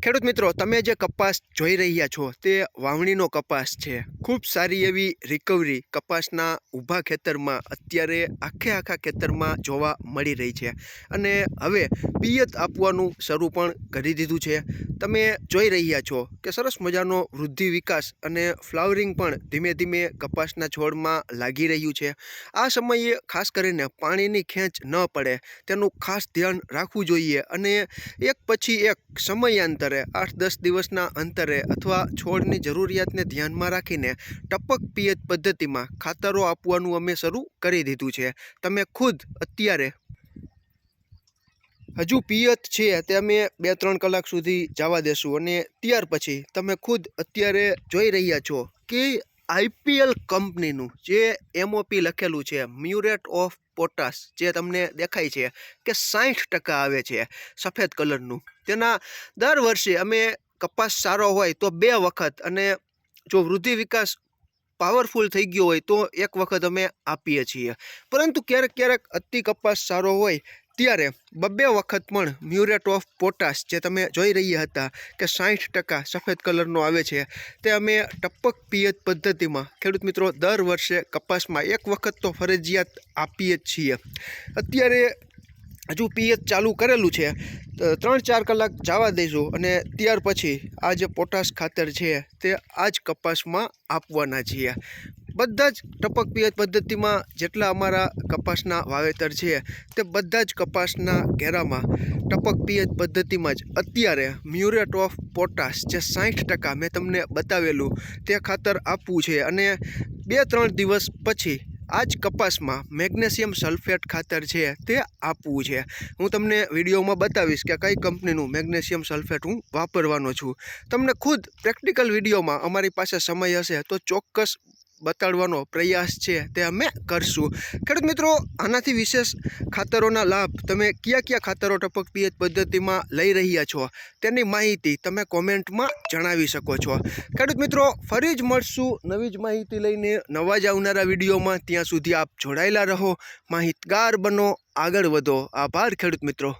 ખેડૂત મિત્રો, તમે જે કપાસ જોઈ રહ્યા છો, તે વાવણીનો કપાસ છે. ખૂબ સારી એવી રિકવરી કપાસના ઊભા ખેતરમાં અત્યારે આખે આખા ખેતરમાં જોવા મળી રહી છે. અને હવે પિયત આપવાનું શરૂ પણ કરી દીધું છે. તમે જોઈ રહ્યા છો કે સરસ મજાનો વૃદ્ધિ વિકાસ અને ફ્લાવરિંગ પણ ધીમે ધીમે કપાસના છોડમાં લાગી રહ્યું છે. આ સમયે ખાસ કરીને પાણીની ખેંચ ન પડે, તેનું ખાસ ધ્યાન રાખવું જોઈએ અને એક પછી એક સમયાંતરે આઠ દસ દિવસના અંતરે અથવા છોડની જરૂરિયાતને ધ્યાનમાં રાખીને ટપક પિયત પદ્ધતિમાં ખાતરો આપવાનું અમે શરૂ કરી દીધું છે. તમે ખુદ અત્યારે હજુ પિયત છે તે અમે બે ત્રણ કલાક સુધી જવા દેશું અને ત્યાર પછી તમે ખુદ અત્યારે જોઈ રહ્યા છો કે આઈપીએલ કંપનીનું જે એમઓપી લખેલું છે, મ્યુરેટ ઓફ પોટાશ જે તમને દેખાય છે કે સાઠ ટકા આવે છે સફેદ કલરનું. તેના દર વર્ષે અમે કપાસ સારો હોય તો બે વખત અને જો વૃદ્ધિ વિકાસ પાવરફુલ થઈ ગયો હોય તો એક વખત અમે આપીએ છીએ. પરંતુ ક્યારેક ક્યારેક અતિ કપાસ સારો હોય ત્યારે બબ્બે વખત પણ મ્યુરેટ ઓફ પોટાશ જે તમે જોઈ રહ્યા હતા કે સાઠ ટકા સફેદ કલરનો આવે છે, તે અમે ટપક પિયત પદ્ધતિમાં ખેડૂત મિત્રો દર વર્ષે કપાસમાં એક વખત તો ફરજિયાત આપીએ જ છીએ. અત્યારે હજુ પિયત ચાલુ કરેલું છે ત્રણ ચાર કલાક જવા દઈશું અને ત્યાર પછી આ જે પોટાશ ખાતર છે, તે આ જ કપાસમાં આપવાના છીએ. બધા જ ટપક પિયત પદ્ધતિમાં જેટલા અમારા કપાસના વાવેતર છે, તે બધા જ કપાસના ઘેરામાં ટપક પિયત પદ્ધતિમાં જ અત્યારે મ્યુરેટ ઓફ પોટાશ જે સાઠ ટકા મેં તમને બતાવેલું, તે ખાતર આપવું છે અને બે ત્રણ દિવસ પછી આ જ કપાસમાં મેગ્નેશિયમ સલ્ફેટ ખાતર છે, તે આપવું છે. હું તમને વિડીયોમાં બતાવીશ કે કઈ કંપનીનું મેગ્નેશિયમ સલ્ફેટ હું વાપરવાનો છું. તમને ખુદ પ્રેક્ટિકલ વિડીયોમાં અમારી પાસે સમય હશે તો ચોક્કસ બતાડવાનો પ્રયાસ છે તે અમે કરશું. ખેડૂત મિત્રો, આનાથી વિશેષ ખાતરોના લાભ તમે કયા કયા ખાતરો ટપક પિયત પદ્ધતિમાં લઈ રહ્યા છો તેની માહિતી તમે કોમેન્ટમાં જણાવી શકો છો. ખેડૂત મિત્રો, ફરી જ મળશું નવી જ માહિતી લઈને નવા જ આવનારા વિડીયોમાં. ત્યાં સુધી આપ જોડાયેલા રહો. માહિતગાર બનો. આગળ વધો. આભાર ખેડૂત મિત્રો.